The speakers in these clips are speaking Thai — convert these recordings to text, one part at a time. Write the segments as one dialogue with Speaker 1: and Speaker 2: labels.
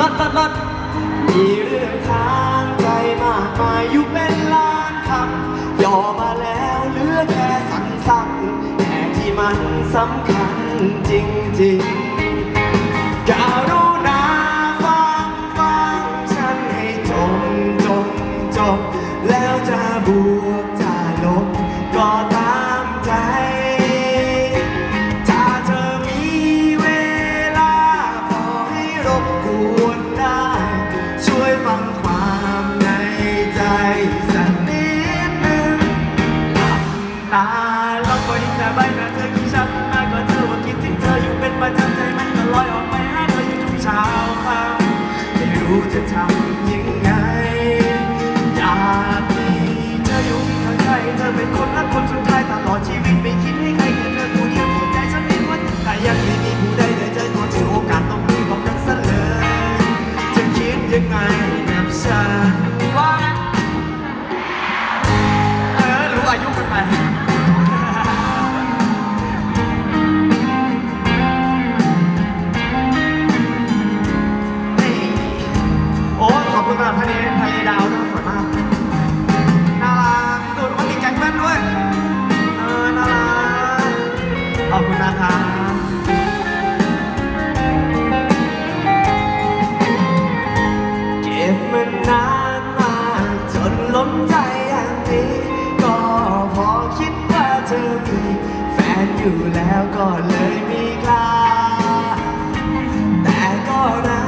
Speaker 1: ลดลดลดมีเรื่องทางใจมากมายอยู่เป็นล้านคำย่อมาแล้วเหลือแค่สั้นๆแต่ที่มันสำคัญจริงๆการุ ตาแล้วก็เห็นแต่ใบหน้าเธอที่ชัดมากกว่าเธอว่าคิดถึงเธออยู่เป็นประจำใจมันก็ลอยออกไปหาเธออยู่ทุกเช้าค่ำไม่รู้จะทำยังไง อยากมีเธออยู่ข้างใกล้เธอเป็นคนรักคนสุดท้ายตลอดชีวิตไม่คิดให้ใครเกินเธอผู้เดียวที่ใจฉันเป็นวันถ้ายังไม่มีผู้ใดเลยใจก็ถือโอกาสต้องมีบอกกันซะเลยจะคิดยังไงกับฉัน แฟนอยู่แล้วก็เลยมีกล้า แต่ก็นะ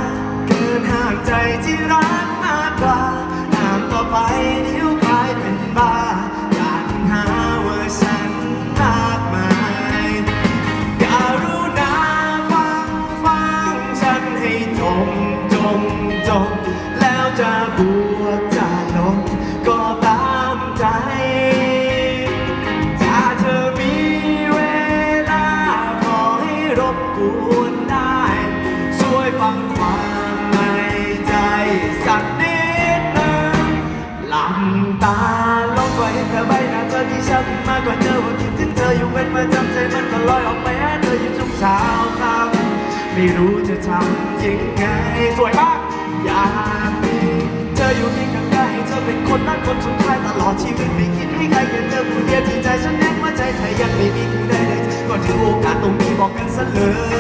Speaker 1: เกินห่างใจที่รักมากกว่าห่างต่อไปเดี๋ยวกลายเป็นบ้า อยากหาวอร์ชันมากมายการุณาฟังฟังฉันให้จงจงจงแล้วจะบวก ตาลงไว้เห็นเธอใบหน้าเธอที่ชัดมากกว่าเธอว่าคิดถึงเธออยู่เป็นประจำใจมันก็ลอยออกไปหาเธออยู่ทุกเช้าค่ำไม่รู้จะทำยังไงสวยมากอยากมีเธออยู่เคียงข้างกายให้เธอเป็นคนรักคนสุดท้ายตลอดชีวิตไม่คิดให้ใครเกินเธอผู้เดียวที่ใจฉันแน่นว่าใจเธอยังไม่มีผู้ใดเลยก็ถือโอกาสตรงนี้บอกกันซะเลย